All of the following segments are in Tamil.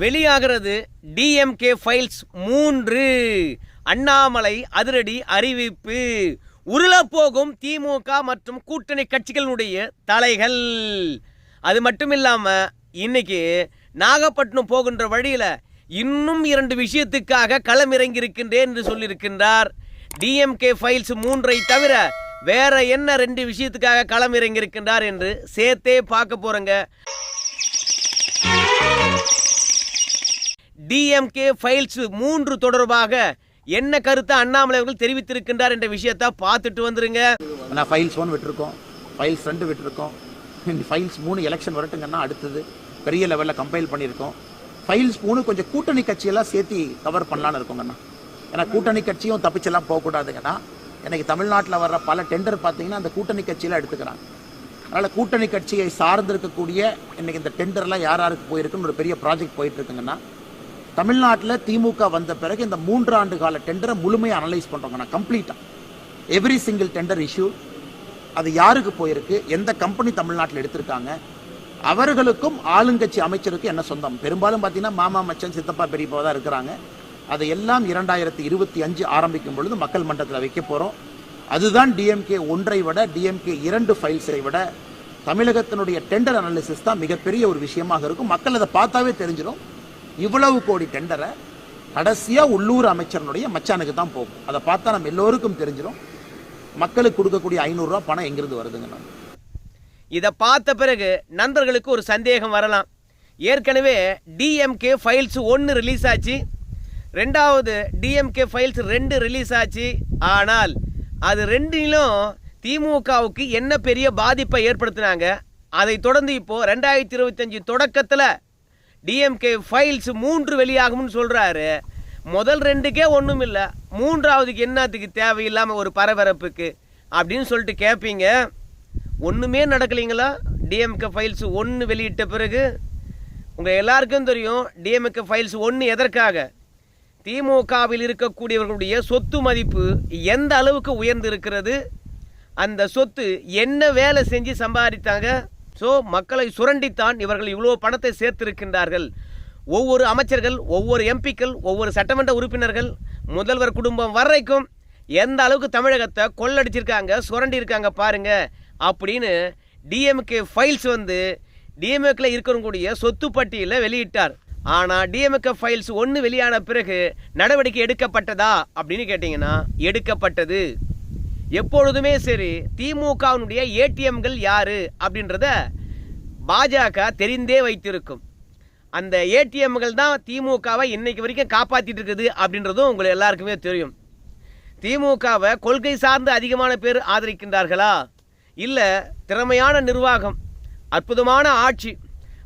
வெளியாகிறது டிஎம்கே ஃபைல்ஸ் மூன்று. அண்ணாமலை அதிரடி அறிவிப்பு. உருளப்போகும் திமுக மற்றும் கூட்டணி கட்சிகளுடைய தலைகள். அது மட்டும் இல்லாமல் இன்னைக்கு நாகப்பட்டினம் போகின்ற வழியில் இன்னும் இரண்டு விஷயத்துக்காக களமிறங்கி இருக்கின்றேன் என்று சொல்லியிருக்கின்றார். டிஎம்கே ஃபைல்ஸ் மூன்றை தவிர வேற என்ன ரெண்டு விஷயத்துக்காக களமிறங்கி இருக்கின்றார் என்று சேர்த்தே பார்க்க போறேங்க. டிஎம்கே ஃபைல்ஸ் மூன்று தொடர்பாக என்ன கருத்தை அண்ணாமலை அவர்கள் தெரிவித்திருக்கின்றார் என்ற விஷயத்தை பார்த்துட்டு வந்துருங்க. நான் ஃபைல்ஸ் ஒன் விட்டுருக்கோம். ஃபைல்ஸ் ரெண்டு விட்டுருக்கோம். ஃபைல்ஸ் மூணு எலெக்ஷன் வரட்டுங்கன்னா அடுத்தது பெரிய லெவலில் கம்பைல் பண்ணியிருக்கோம். ஃபைல்ஸ் மூணு கொஞ்சம் கூட்டணி கட்சியெல்லாம் சேர்த்து கவர் பண்ணலான்னு இருக்கோங்கண்ணா ஏன்னா கூட்டணி கட்சியும் தப்பிச்செல்லாம் போகக்கூடாதுங்கண்ணா எனக்கு தமிழ்நாட்டில் வர்ற பல டெண்டர் பார்த்தீங்கன்னா அந்த கூட்டணி கட்சியில் எடுத்துக்கிறாங்க. அதனால் கூட்டணி கட்சியை சார்ந்திருக்கக்கூடிய இன்னைக்கு இந்த டெண்டர்லாம் யார் யாருக்கு போயிருக்குன்னு ஒரு பெரிய ப்ராஜெக்ட் போயிட்டு இருக்குங்கன்னா தமிழ்நாட்டில் திமுக வந்த பிறகு இந்த மூன்றாண்டு கால டெண்டரை முழுமையாக அனலைஸ் பண்ணுறோங்கண்ணா கம்ப்ளீட்டாக எவ்ரி சிங்கிள் டெண்டர் இஷ்யூ அது யாருக்கு போயிருக்கு எந்த கம்பெனி தமிழ்நாட்டில் எடுத்திருக்காங்க அவர்களுக்கும் ஆளுங்கட்சி அமைச்சருக்கும் என்ன சொந்தம்? பெரும்பாலும் பார்த்தீங்கன்னா மாமா மச்சன் சித்தப்பா பெரியப்பா தான் இருக்கிறாங்க. அதை எல்லாம் இரண்டாயிரத்தி இருபத்தி அஞ்சு ஆரம்பிக்கும் பொழுது மக்கள் மன்றத்தில் வைக்க போகிறோம் அதுதான் டிஎம்கே ஒன்றை விட டிஎம்கே இரண்டு ஃபைல்ஸை விட தமிழகத்தினுடைய டெண்டர் அனாலிசிஸ் தான் மிகப்பெரிய ஒரு விஷயமாக இருக்கும். மக்கள் அதை பார்த்தாவே தெரிஞ்சிடும். இவ்வளவு கோடி டெண்டரை கடைசியாக உள்ளூர் அமைச்சரனுடைய மச்சானுக்கு தான் போகும். அதை பார்த்தா நம்ம எல்லோருக்கும் தெரிஞ்சிடும் மக்களுக்கு கொடுக்கக்கூடிய ஐநூறுரூவா பணம் எங்கிருந்து வருதுங்க நம்ம. இதை பார்த்த பிறகு நண்பர்களுக்கு ஒரு சந்தேகம் வரலாம். ஏற்கனவே டிஎம்கே ஃபைல்ஸ் ஒன்று ரிலீஸ் ஆச்சு. ரெண்டாவது டிஎம்கே ஃபைல்ஸ் ரெண்டு ரிலீஸ் ஆச்சு. ஆனால் அது ரெண்டிலும் திமுகவுக்கு என்ன பெரிய பாதிப்பை ஏற்படுத்தினாங்க? அதை தொடர்ந்து இப்போது ரெண்டாயிரத்தி இருபத்தஞ்சு தொடக்கத்தில் டிஎம்கே ஃபைல்ஸ் மூன்று வெளியாகும்னு சொல்கிறாரு முதல் ரெண்டுக்கே ஒன்றும் இல்லை. மூன்றாவதுக்கு என்னத்துக்கு தேவையில்லாமல் ஒரு பரபரப்புக்கு அப்படின்னு சொல்லிட்டு கேட்பீங்க ஒன்றுமே நடக்கலைங்களா? டிஎம்கே ஃபைல்ஸ் ஒன்று வெளியிட்ட பிறகு? உங்கள் எல்லாருக்கும் தெரியும் டிஎம்கே ஃபைல்ஸ் ஒன்று எதற்காக? திமுகவில் இருக்கக்கூடியவர்களுடைய சொத்து மதிப்பு எந்த அளவுக்கு உயர்ந்து இருக்கிறது அந்த சொத்து என்ன வேலை செஞ்சு சம்பாதித்தாங்க? ஸோ மக்களை சுரண்டித்தான் இவர்கள் இவ்வளோ பணத்தை சேர்த்திருக்கின்றார்கள். ஒவ்வொரு அமைச்சர்கள் ஒவ்வொரு எம்பிக்கள் ஒவ்வொரு சட்டமன்ற உறுப்பினர்கள் முதல்வர் குடும்பம் வரைக்கும் எந்த அளவுக்கு தமிழகத்தை கொள்ளடிச்சிருக்காங்க சுரண்டி இருக்காங்க பாருங்க அப்படின்னு டிஎம்கே ஃபைல்ஸ் வந்து டிஎம்ஏக்கில் இருக்கக்கூடிய சொத்து பட்டியலில் வெளியிட்டார். ஆனால் டிஎம்கே ஃபைல்ஸ் ஒன்று வெளியான பிறகு நடவடிக்கை எடுக்கப்பட்டதா அப்படின்னு கேட்டிங்கன்னா எடுக்கப்பட்டது. எப்பொழுதுமே சரி திமுகவினுடைய ஏடிஎம்கள் யாரு அப்படின்றத பாஜக தெரிந்தே வைத்திருக்கும். அந்த ஏடிஎம்கள் தான் திமுகவை இன்னைக்கு வரைக்கும் காப்பாற்றிட்டு இருக்குது அப்படின்றதும் உங்களுக்கு எல்லாருக்குமே தெரியும். திமுகவை கொள்கை சார்ந்து அதிகமான பேர் ஆதரிக்கின்றார்களா? இல்லை திறமையான நிர்வாகம் அற்புதமான ஆட்சி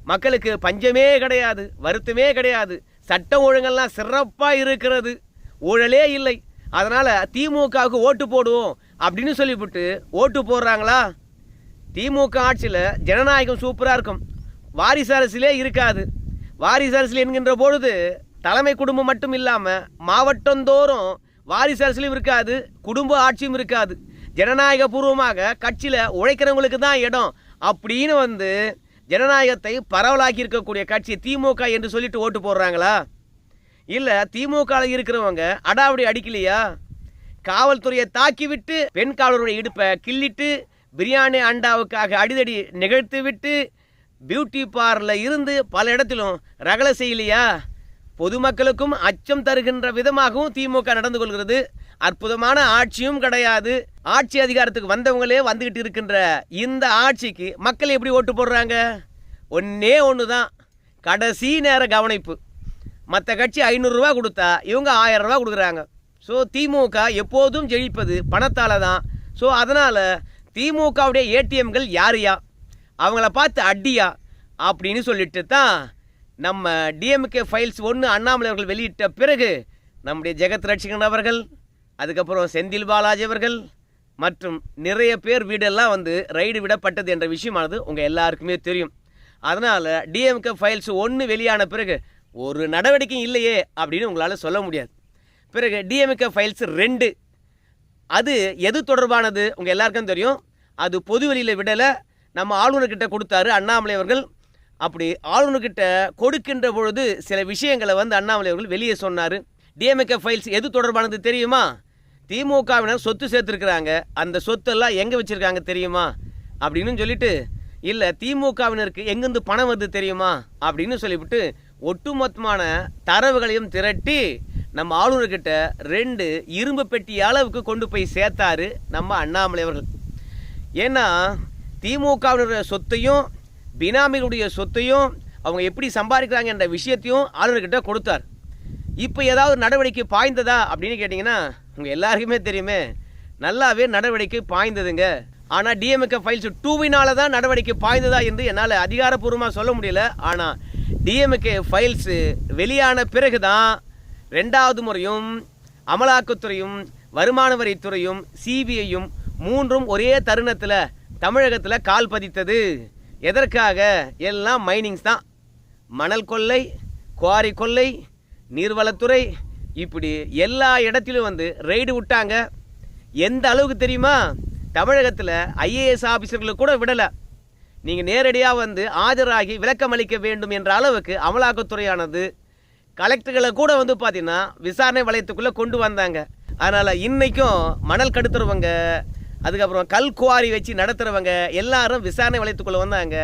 மக்களுக்கு பஞ்சமே கிடையாது வருத்தமே கிடையாது சட்டம் ஒழுங்கெல்லாம் சிறப்பாக இருக்கிறது ஊழலே இல்லை. அதனால் திமுகவுக்கு ஓட்டு போடுவோம் அப்படின்னு சொல்லிவிட்டு ஓட்டு போடுறாங்களா? திமுக ஆட்சியில் ஜனநாயகம் சூப்பராக இருக்கும். வாரிசு அரசிலே இருக்காது. வாரிசு அரசியல் என்கின்ற பொழுது தலைமை குடும்பம் மட்டும் இல்லாமல் மாவட்டந்தோறும் வாரிசு அரசியலும் இருக்காது குடும்ப ஆட்சியும் இருக்காது. ஜனநாயக பூர்வமாக கட்சியில் உழைக்கிறவங்களுக்கு தான் இடம் அப்படின்னு வந்து ஜனநாயகத்தை பரவலாக்கி இருக்கக்கூடிய கட்சி திமுக என்று சொல்லிட்டு ஓட்டு போடுறாங்களா? இல்லை திமுகவில் இருக்கிறவங்க அடாவடி அடிக்கலையா? காவல்துறையை தாக்கிவிட்டு பெண் காவலருடைய இடுப்பை கிள்ளிட்டு பிரியாணி அண்டாவுக்காக அடிதடி நிகழ்த்தி விட்டு பியூட்டி பார்லர் இருந்து பல இடத்திலும் ரகலை செய்யலையா பொதுமக்களுக்கும் அச்சம் தருகின்ற விதமாகவும் திமுக நடந்து கொள்கிறது. அற்புதமான ஆட்சியும் கிடையாது. ஆட்சி அதிகாரத்துக்கு வந்தவங்களே வந்துகிட்டு இருக்கின்ற இந்த ஆட்சிக்கு மக்கள் எப்படி ஓட்டு போடுறாங்க? ஒன்னே ஒன்று தான் கடைசி நேர கவனிப்பு. மற்ற கட்சி ஐநூறுரூவா கொடுத்தா இவங்க ஆயிரம் ரூபா கொடுக்குறாங்க. ஸோ திமுக எப்போதும் ஜெயிப்பது பணத்தால் தான் ஸோ அதனால் திமுகவுடைய ஏடிஎம்கள் யாரையா? அவங்கள பார்த்து அடியா? அப்படின்னு சொல்லிட்டு தான் நம்ம டிஎம்கே ஃபைல்ஸ் ஒன்று அண்ணாமலை அவர்கள் வெளியிட்ட பிறகு நம்முடைய ஜெகத் ரட்சிகன் அவர்கள் அதுக்கப்புறம் செந்தில் பாலாஜி அவர்கள் மற்றும் நிறைய பேர் வீடெல்லாம் வந்து ரைடு விடப்பட்டது என்ற விஷயமானது உங்கள் எல்லாருக்குமே தெரியும். அதனால் டிஎம்கே ஃபைல்ஸ் ஒன்று வெளியான பிறகு ஒரு நடவடிக்கையும் இல்லையே அப்படின்னு உங்களால் சொல்ல முடியாது. பிறகு டிஎம்கே ஃபைல்ஸ் ரெண்டு. அது எது தொடர்பானது? உங்கள் எல்லாருக்கும் தெரியும். அது பொது வெளியில் விடலை. நம்ம ஆளுநர்கிட்ட கொடுத்தாரு அண்ணாமலை அவர்கள். அப்படி ஆளுநர்கிட்ட கொடுக்கின்ற பொழுது சில விஷயங்களை வந்து அண்ணாமலை அவர்கள் வெளியே சொன்னார். டிஎம்கே ஃபைல்ஸ் எது தொடர்பானது தெரியுமா? திமுகவினர் சொத்து சேர்த்துருக்குறாங்க. அந்த சொத்தெல்லாம் எங்கே வச்சுருக்காங்க தெரியுமா? அப்படின்னு சொல்லிட்டு இல்லை திமுகவினருக்கு எங்கேருந்து பணம் வருது தெரியுமா? அப்படின்னு சொல்லிவிட்டு ஒட்டுமொத்தமான தரவுகளையும் திரட்டி நம்ம ஆளுநர்கிட்ட ரெண்டு இரும்பு பெட்டி அளவுக்கு கொண்டு போய் சேர்த்தாரு நம்ம அண்ணாமலை அவர்கள். ஏன்னா திமுகவினுடைய சொத்தையும் பினாமிகளுடைய சொத்தையும் அவங்க எப்படி சம்பாதிக்கிறாங்க என்ற விஷயத்தையும் ஆளுநர்கிட்ட கொடுத்தார். இப்போ ஏதாவது நடவடிக்கை பாய்ந்ததா அப்படின்னு கேட்டிங்கன்னா உங்கள் எல்லாருக்குமே தெரியுமே நல்லாவே நடவடிக்கை பாய்ந்ததுங்க. ஆனால் டிஎம்கே ஃபைல்ஸ் டூவினால தான் நடவடிக்கை பாய்ந்ததா என்று என்னால் அதிகாரப்பூர்வமாக சொல்ல முடியல. ஆனால் டிஎம்கே ஃபைல்ஸு வெளியான பிறகு தான் ரெண்டாவது முறையும் அமலாக்கத்துறையும் வருமான வரித்துறையும் சிபிஐயும் மூன்றும் ஒரே தருணத்தில் தமிழகத்தில் கால் பதித்தது. எதற்காக? எல்லாம் மைனிங்ஸ் தான். மணல் கொள்ளை குவாரி கொள்ளை நீர்வளத்துறை இப்படி எல்லா இடத்திலும் வந்து ரெய்டு விட்டாங்க. எந்த அளவுக்கு தெரியுமா? தமிழகத்தில் ஐஏஎஸ் ஆஃபீஸர்களை கூட விடலை. நீங்கள் நேரடியாக வந்து ஆஜராகி விளக்கம் அளிக்க வேண்டும் என்ற அளவுக்கு அமலாக்கத்துறையானது கலெக்டர்களை கூட வந்து பார்த்தீங்கன்னா விசாரணை வளையத்துக்குள்ளே கொண்டு வந்தாங்க. அதனால் இன்றைக்கும் மணல் கடுத்துறவங்க அதுக்கப்புறம் கல் குவாரி வச்சு நடத்துகிறவங்க எல்லாரும் விசாரணை வளையத்துக்குள்ளே வந்தாங்க.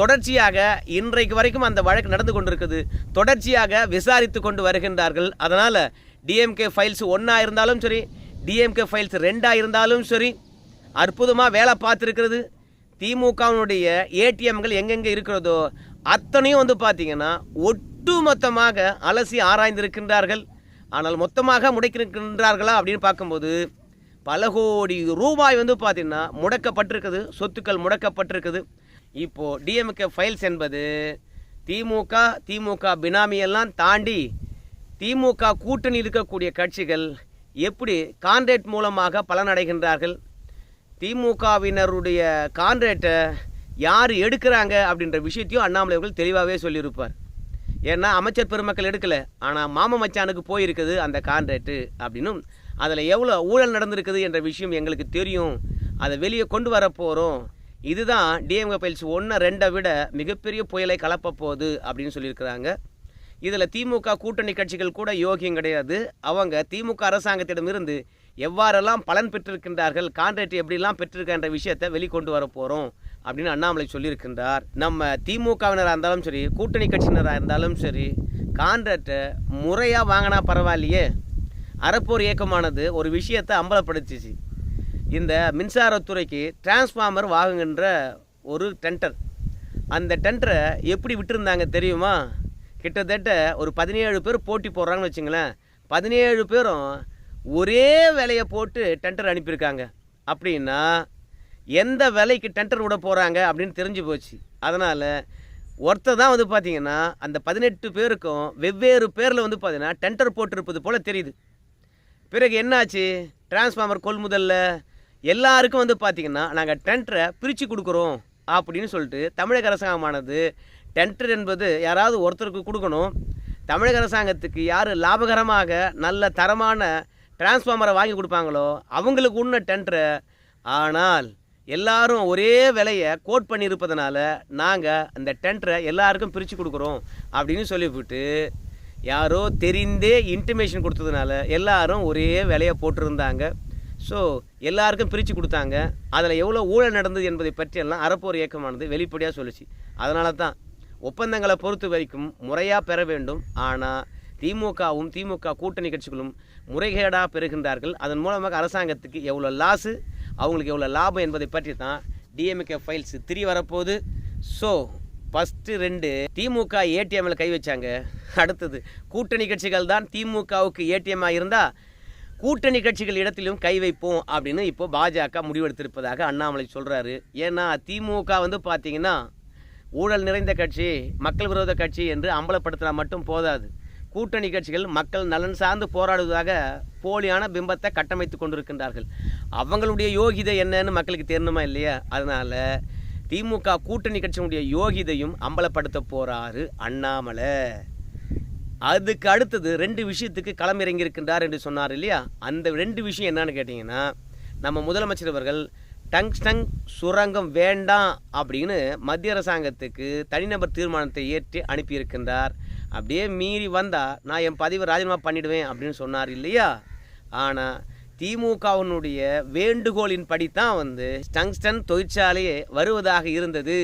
தொடர்ச்சியாக இன்றைக்கு வரைக்கும் அந்த வழக்கு நடந்து கொண்டிருக்குது. தொடர்ச்சியாக விசாரித்து கொண்டு வருகின்றார்கள். அதனால் டிஎம்கே ஃபைல்ஸ் ஒன்றா இருந்தாலும் சரி டிஎம்கே ஃபைல்ஸ் ரெண்டாக இருந்தாலும் சரி அற்புதமாக வேலை பார்த்துருக்கிறது. திமுகவினுடைய ஏடிஎம்கள் எங்கெங்கே இருக்கிறதோ அத்தனையும் வந்து பார்த்தீங்கன்னா ஒட்டுமொத்தமாக அலசி ஆராய்ந்திருக்கின்றார்கள். ஆனால் மொத்தமாக முடைக்கிருக்கின்றார்களா அப்படின்னு பார்க்கும்போது பல கோடி ரூபாய் வந்து பார்த்திங்கன்னா முடக்கப்பட்டிருக்குது சொத்துக்கள் முடக்கப்பட்டிருக்குது. இப்போது டிஎம்கே ஃபைல்ஸ் என்பது திமுக திமுக பினாமியெல்லாம் தாண்டி திமுக கூட்டணி இருக்கக்கூடிய கட்சிகள் எப்படி கான்ட்ரேட் மூலமாக பலனடைகின்றார்கள்? திமுகவினருடைய கான்ட்ரேட்டை யார் எடுக்கிறாங்க அப்படின்ற விஷயத்தையும் அண்ணாமலை அவர்கள் தெளிவாகவே சொல்லியிருப்பார். ஏன்னா அமைச்சர் பெருமக்கள் எடுக்கலை. ஆனால் மாம மச்சானுக்கு போயிருக்குது அந்த கான்ட்ராக்டு அப்படின்னும். அதில் எவ்வளோ ஊழல் நடந்திருக்குது என்ற விஷயம் எங்களுக்கு தெரியும். அதை வெளியே கொண்டு வர போகிறோம் இதுதான் டிஎம்கே பயிற்சி ஒன்று ரெண்டை விட மிகப்பெரிய புயலை கலப்ப போகுது அப்படின்னு சொல்லியிருக்கிறாங்க. இதில் திமுக கூட்டணி கட்சிகள் கூட யோகியம் கிடையாது. அவங்க திமுக அரசாங்கத்திடமிருந்து எவ்வாறெல்லாம் பலன் பெற்றிருக்கின்றார்கள் கான்ட்ராக்ட் எப்படிலாம் பெற்றிருக்கின்ற விஷயத்தை வெளிக்கொண்டு வர போகிறோம் அப்படின்னு அண்ணாமலை சொல்லியிருக்கின்றார். நம்ம திமுகவினராக இருந்தாலும் சரி கூட்டணி கட்சியினராக இருந்தாலும் சரி கான்ட்ராக்டை முறையாக வாங்கினா பரவாயில்லையே. அறப்போர் இயக்கமானது ஒரு விஷயத்தை அம்பலப்படுத்திச்சு. இந்த மின்சாரத்துறைக்கு டிரான்ஸ்ஃபார்மர் வாங்குகின்ற ஒரு டெண்டர் அந்த டெண்டரை எப்படி விட்டுருந்தாங்க தெரியுமா? கிட்டத்தட்ட ஒரு பதினேழு பேர் போட்டி போடுறாங்கன்னு வச்சுங்களேன். பதினேழு பேரும் ஒரே விலையை போட்டு டெண்டர் அனுப்பியிருக்காங்க. அப்படின்னா எந்த விலைக்கு டெண்டர் விட போகிறாங்க அப்படின்னு தெரிஞ்சு போச்சு. அதனால் ஒருத்தர் தான் வந்து பார்த்தீங்கன்னா அந்த பதினெட்டு பேருக்கும் வெவ்வேறு பேரில் வந்து பார்த்தீங்கன்னா டெண்டர் போட்டிருப்பது போல் தெரியுது. பிறகு என்னாச்சு? டிரான்ஸ்ஃபார்மர் கொள்முதலில் எல்லாருக்கும் வந்து பார்த்திங்கன்னா நாங்கள் டெண்டரை பிரித்து கொடுக்குறோம் அப்படின்னு சொல்லிட்டு தமிழக அரசாங்கமானது டெண்டர் என்பது யாராவது ஒருத்தருக்கு கொடுக்கணும். தமிழக அரசாங்கத்துக்கு யார் லாபகரமாக நல்ல தரமான டிரான்ஸ்ஃபார்மரை வாங்கி கொடுப்பாங்களோ அவங்களுக்கு உண்ண டெண்டரை ஆனால் எல்லாரும் ஒரே விலையை கோட் பண்ணியிருப்பதனால நாங்கள் அந்த டெண்டரை எல்லாருக்கும் பிரித்து கொடுக்குறோம் அப்படின்னு சொல்லிவிட்டு யாரோ தெரிந்தே இன்டிமேஷன் கொடுத்ததுனால எல்லாரும் ஒரே விலையை போட்டிருந்தாங்க. ஸோ எல்லாருக்கும் பிரித்து கொடுத்தாங்க. அதில் எவ்வளோ ஊழல் நடந்தது என்பதை பற்றியெல்லாம் அறப்போர் இயக்கமானது வெளிப்படையாக சொல்லுச்சு. அதனால தான் ஒப்பந்தங்களை பொறுத்த வரைக்கும் முறையாக பெற வேண்டும். ஆனால் திமுகவும் திமுக கூட்டணி கட்சிகளும் முறைகேடாக பெறுகின்றார்கள். அதன் மூலமாக அரசாங்கத்துக்கு எவ்வளோ லாஸு அவங்களுக்கு எவ்வளோ லாபம் என்பதை பற்றி தான் டிஎம்கே ஃபைல்ஸ் திரி வரப்போகுது. ஸோ ஃபஸ்ட்டு ரெண்டு திமுக ஏடிஎம்மில் கை வச்சாங்க. அடுத்தது கூட்டணி கட்சிகள் தான் திமுகவுக்கு ஏடிஎம்மாக இருந்தால் கூட்டணி கட்சிகள் இடத்திலும் கை வைப்போம் அப்படின்னு இப்போ பாஜக முடிவெடுத்திருப்பதாக அண்ணாமலை சொல்கிறாரு ஏன்னா திமுக வந்து பார்த்திங்கன்னா ஊழல் நிறைந்த கட்சி மக்கள் விரோத கட்சி என்று அம்பலப்படுத்தினா மட்டும் போதாது. கூட்டணி கட்சிகள் மக்கள் நலன் சார்ந்து போராடுவதாக போலியான பிம்பத்தை கட்டமைத்து கொண்டிருக்கின்றார்கள். அவங்களுடைய யோகிதை என்னன்னு மக்களுக்கு தெரியணுமா இல்லையா? அதனால் திமுக கூட்டணி கட்சியினுடைய யோகிதையும் அம்பலப்படுத்த போகிறாரு அண்ணாமலை. அதுக்கு அடுத்தது ரெண்டு விஷயத்துக்கு களமிறங்கி இருக்கின்றார் என்று சொன்னார் இல்லையா? அந்த ரெண்டு விஷயம் என்னன்னு கேட்டிங்கன்னா நம்ம முதலமைச்சர் அவர்கள் டங்ஸ்டன் சுரங்கம் வேண்டாம் அப்படின்னு மத்திய அரசாங்கத்துக்கு தனிநபர் தீர்மானத்தை ஏற்றி அனுப்பியிருக்கின்றார். அப்படியே மீறி வந்தால் நான் என் பதிவை ராஜினாமா பண்ணிடுவேன் அப்படின்னு சொன்னார் இல்லையா? ஆனால் திமுகவினுடைய வேண்டுகோளின் படித்தான் வந்து டங்ஸ்டன் தொழிற்சாலையே வருவதாக இருந்தது.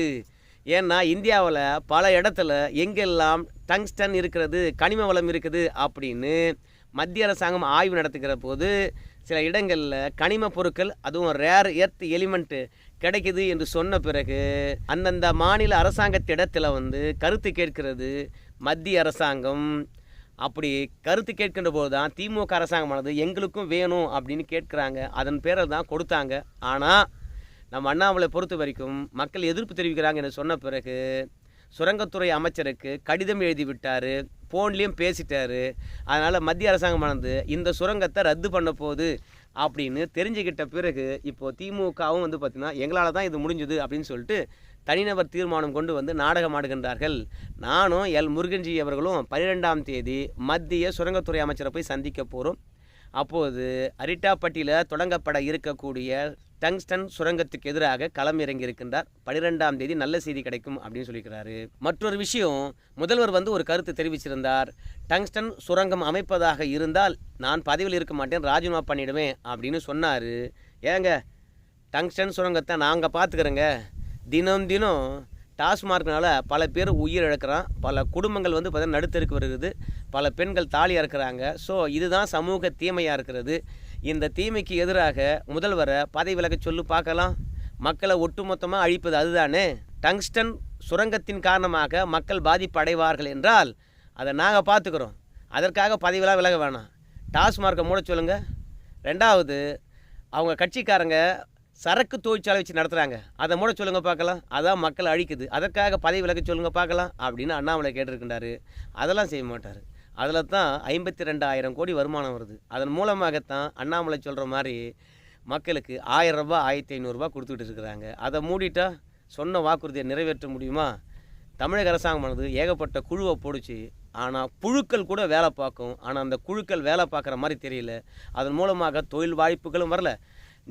ஏன்னா இந்தியாவில் பல இடத்துல எங்கெல்லாம் டங்ஸ்டன் இருக்கிறது கனிம வளம் இருக்குது அப்படின்னு மத்திய அரசாங்கம் ஆய்வு நடத்துகிற போது சில இடங்களில் கனிம பொருட்கள் அதுவும் ரேர் எர்த் எலிமெண்ட்டு கிடைக்குது என்று சொன்ன பிறகு அந்தந்த மாநில அரசாங்கத்திடத்தில் வந்து கருத்து கேட்கிறது மத்திய அரசாங்கம் அப்படி கருத்து கேட்கின்ற போது தான் திமுக அரசாங்கமானது எங்களுக்கும் வேணும் அப்படின்னு கேட்குறாங்க. அதன் பேரில் தான் கொடுத்தாங்க. ஆனால் நம்ம அண்ணாமலை பொறுத்த வரைக்கும் மக்கள் எதிர்ப்பு தெரிவிக்கிறாங்க என்று சொன்ன பிறகு சுரங்கத்துறை அமைச்சருக்கு கடிதம் எழுதி விட்டார் ஃபோன்லேயும் பேசிட்டார். அதனால் மத்திய அரசாங்கமானது இந்த சுரங்கத்தை ரத்து பண்ண போகுது அப்படின்னு தெரிஞ்சுக்கிட்ட பிறகு இப்போது திமுகவும் வந்து பார்த்திங்கன்னா எங்களால் தான் இது முடிஞ்சுது அப்படின்னு சொல்லிட்டு தனிநபர் தீர்மானம் கொண்டு வந்து நாடகம் ஆடுகின்றார்கள். நானும் எல். முருகன்ஜி அவர்களும் பன்னிரெண்டாம் தேதி மத்திய சுரங்கத்துறை அமைச்சரை போய் சந்திக்க போகிறோம் அப்போது அரிட்டாப்பட்டியில் தொடங்கப்பட இருக்கக்கூடிய டங்ஸ்டன் சுரங்கத்துக்கு எதிராக களம் இறங்கி இருக்கின்றார். பனிரெண்டாம் தேதி நல்ல செய்தி கிடைக்கும் அப்படின்னு சொல்லியிருக்கிறாரு. மற்றொரு விஷயம் முதல்வர் வந்து ஒரு கருத்து தெரிவிச்சிருந்தார். டங்ஸ்டன் சுரங்கம் அமைப்பதாக இருந்தால் நான் பதவியில் இருக்க மாட்டேன் ராஜினாமா பண்ணிடுவேன் அப்படின்னு சொன்னார். ஏங்க டங்ஸ்டன் சுரங்கத்தை நாங்கள் பார்த்துக்கிறோங்க தினம் தினம் டாஸ்மார்க்னால் பல பேர் உயிர் இழக்கிறான். பல குடும்பங்கள் வந்து பார்த்தீங்கன்னா நடுத்தருக்கு வருகிறது. பல பெண்கள் தாலி இறக்குறாங்க ஸோ இதுதான் சமூக தீமையாக இருக்கிறது. இந்த தீமைக்கு எதிராக முதல்வரை பதவி விலக சொல்லு பார்க்கலாம். மக்களை ஒட்டுமொத்தமாக அழிப்பது அதுதானே? டங்ஸ்டன் சுரங்கத்தின் காரணமாக மக்கள் பாதிப்பு அடைவார்கள் என்றால் அதை நாங்கள் பார்த்துக்குறோம். அதற்காக பதவியெல்லாம் விலக வேணாம். டாஸ்மார்க்கை மூட சொல்லுங்கள் ரெண்டாவது அவங்க கட்சிக்காரங்க சரக்கு தொழிற்சாலை வச்சு நடத்துகிறாங்க அதை மூட சொல்லுங்க பார்க்கலாம். அதான் மக்கள் அழிக்குது. அதற்காக பதவி விலக சொல்லுங்க பார்க்கலாம் அப்படின்னு அண்ணாமலை கேட்டிருக்கின்றாரு. அதெல்லாம் செய்ய மாட்டார். அதில் தான் ஐம்பத்தி ரெண்டாயிரம் கோடி வருமானம் வருது. அதன் மூலமாகத்தான் அண்ணாமலை சொல்கிற மாதிரி மக்களுக்கு ஆயிரரூபா ஆயிரத்தி ஐநூறுரூபா கொடுத்துட்டு இருக்கிறாங்க. அதை மூடிட்டா சொன்ன வாக்குறுதியை நிறைவேற்ற முடியுமா? தமிழக அரசாங்கமானது ஏகப்பட்ட குழுவை போடுச்சு. ஆனால் புழுக்கள் கூட வேலை பார்க்கும். ஆனால் அந்த குழுக்கள் வேலை பார்க்குற மாதிரி தெரியல. அதன் மூலமாக தொழில் வாய்ப்புகளும் வரல.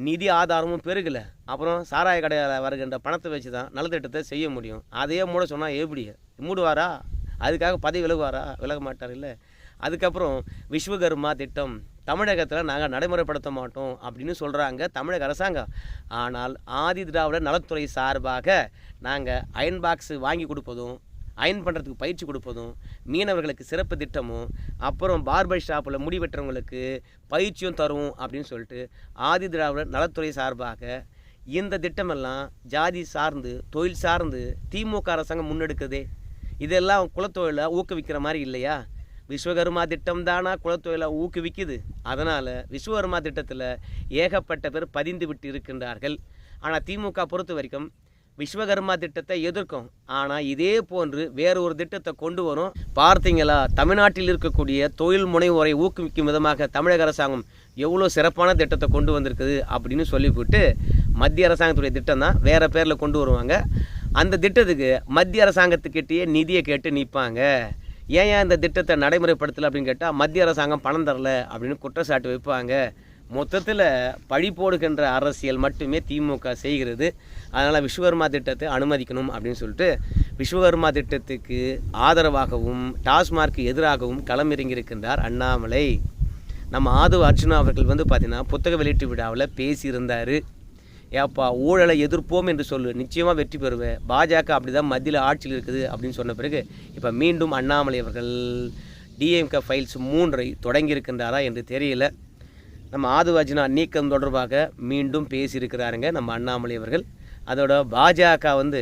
நிதி ஆதாரமும் பெருகலை. அப்புறம் சாராய கடையில் வருகின்ற பணத்தை வச்சு தான் நலத்திட்டத்தை செய்ய முடியும். அதையே மூட சொன்னால் எப்படி? மூடுவாரா? அதுக்காக பதவி விலகுவாரா? விலக மாட்டார் இல்லை. அதுக்கப்புறம் விஸ்வகர்மா திட்டம் தமிழகத்தில் நாங்கள் நடைமுறைப்படுத்த மாட்டோம் அப்படின்னு சொல்கிறாங்க தமிழக அரசாங்கம். ஆனால் ஆதி திராவிட நலத்துறை சார்பாக நாங்கள் அயன் பாக்ஸ் வாங்கி கொடுப்பதும் அயன் பண்ணுறதுக்கு பயிற்சி கொடுப்பதும் மீனவர்களுக்கு சிறப்பு திட்டமும் அப்புறம் பார்பர் ஷாப்பில் முடி வெட்டுறவங்களுக்கு பயிற்சியும் தரும் அப்படின்னு சொல்லிட்டு ஆதி திராவிட நலத்துறை சார்பாக இந்த திட்டமெல்லாம் ஜாதி சார்ந்து தொழில் சார்ந்து திமுக அரசாங்கம் முன்னெடுக்குதே. இதெல்லாம் குலத்தொழிலை ஊக்குவிக்கிற மாதிரி இல்லையா? விஸ்வகர்மா திட்டம் தானா குலத்தொழிலை ஊக்குவிக்குது. அதனால் விஸ்வகர்மா திட்டத்தில் ஏகப்பட்ட பேர் பதிந்து விட்டு இருக்கின்றார்கள். ஆனால் திமுக பொறுத்த வரைக்கும் விஸ்வகர்மா திட்டத்தை எதிர்க்கும். ஆனால் இதே போன்று வேறு ஒரு திட்டத்தை கொண்டு வரும். பார்த்தீங்களா? தமிழ்நாட்டில் இருக்கக்கூடிய தொழில் முனைவோரை ஊக்குவிக்கும் விதமாக தமிழக அரசாங்கம் எவ்வளோ சிறப்பான திட்டத்தை கொண்டு வந்திருக்குது அப்படின்னு சொல்லிவிட்டு மத்திய அரசாங்கத்துடைய திட்டம் தான் வேறு பேரில் கொண்டு வருவாங்க. அந்த திட்டத்துக்கு மத்திய அரசாங்கத்துக்கிட்டேயே நிதியை கேட்டு நிற்பாங்க ஏன் ஏன் இந்த திட்டத்தை நடைமுறைப்படுத்தலை அப்படின்னு கேட்டால் மத்திய அரசாங்கம் பணம் தரல அப்படின்னு குற்றச்சாட்டு வைப்பாங்க. மொத்தத்தில் பழி போடுகின்ற அரசியல் மட்டுமே திமுக செய்கிறது. அதனால் விஸ்வகர்மா திட்டத்தை அனுமதிக்கணும் அப்படின்னு சொல்லிட்டு விஸ்வகர்மா திட்டத்துக்கு ஆதரவாகவும் டாஸ்மார்க்கு எதிராகவும் களமிறங்கியிருக்கின்றார் அண்ணாமலை. நம்ம ஆதவ அர்ஜுனா அவர்கள் வந்து பார்த்திங்கன்னா புத்தக வெளியீட்டு விழாவில் பேசியிருந்தார். ஏப்பா ஊழலை எதிர்ப்போம் என்று சொல்லு நிச்சயமாக வெற்றி பெறுவேன். பாஜக அப்படி தான் மத்தியில் ஆட்சியில் இருக்குது அப்படின்னு சொன்ன பிறகு இப்போ மீண்டும் அண்ணாமலை அவர்கள் டிஎம்கே ஃபைல்ஸ் மூன்றை தொடங்கியிருக்கின்றாரா என்று தெரியல. நம்ம ஆதுவாஜினா நீக்கம் தொடர்பாக மீண்டும் பேசியிருக்கிறாருங்க நம்ம அண்ணாமலை அவர்கள். அதோட பாஜக வந்து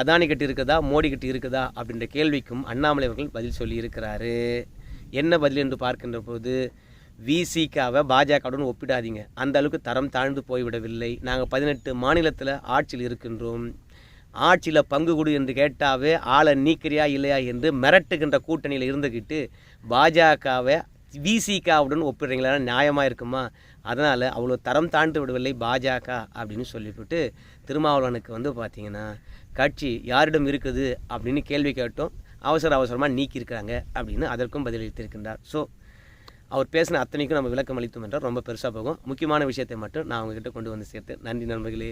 அதானி கிட்ட இருக்குதா மோடி கிட்ட இருக்குதா அப்படின்ற கேள்விக்கும் அண்ணாமலை அவர்கள் பதில் சொல்லியிருக்கிறாரு. என்ன பதில் என்று பார்க்கின்ற போது விசிகாவை பாஜகவுடன் ஒப்பிடாதீங்க. அந்த அளவுக்கு தரம் தாழ்ந்து போய்விடவில்லை. நாங்கள் பதினெட்டு மாநிலத்தில் ஆட்சியில் இருக்கின்றோம். ஆட்சியில் பங்கு கொடு என்று கேட்டாவே ஆளை நீக்கிறியா இல்லையா என்று மிரட்டுகின்ற கூட்டணியில் இருந்துக்கிட்டு பாஜகவை விசிகாவுடன் ஒப்பிடுறீங்களா? நியாயமாக இருக்குமா? அதனால் அவ்வளோ தரம் தாண்டு விடவில்லை பாஜக அப்படின்னு சொல்லிவிட்டு திருமாவளவனுக்கு வந்து பார்த்தீங்கன்னா கட்சி யாரிடம் இருக்குது அப்படின்னு கேள்வி கேட்டோம். அவசர அவசரமாக நீக்கியிருக்கிறாங்க அப்படின்னு அதற்கும் பதிலளித்திருக்கின்றார். ஸோ அவர் பேசின அத்தனைக்கும் நம்ம விளக்கம் அளித்தோம் என்றால் ரொம்ப பெருசாக போகும். முக்கியமான விஷயத்தை மட்டும் நான் அவங்ககிட்ட கொண்டு வந்து சேர்த்து நன்றி நண்பர்களே.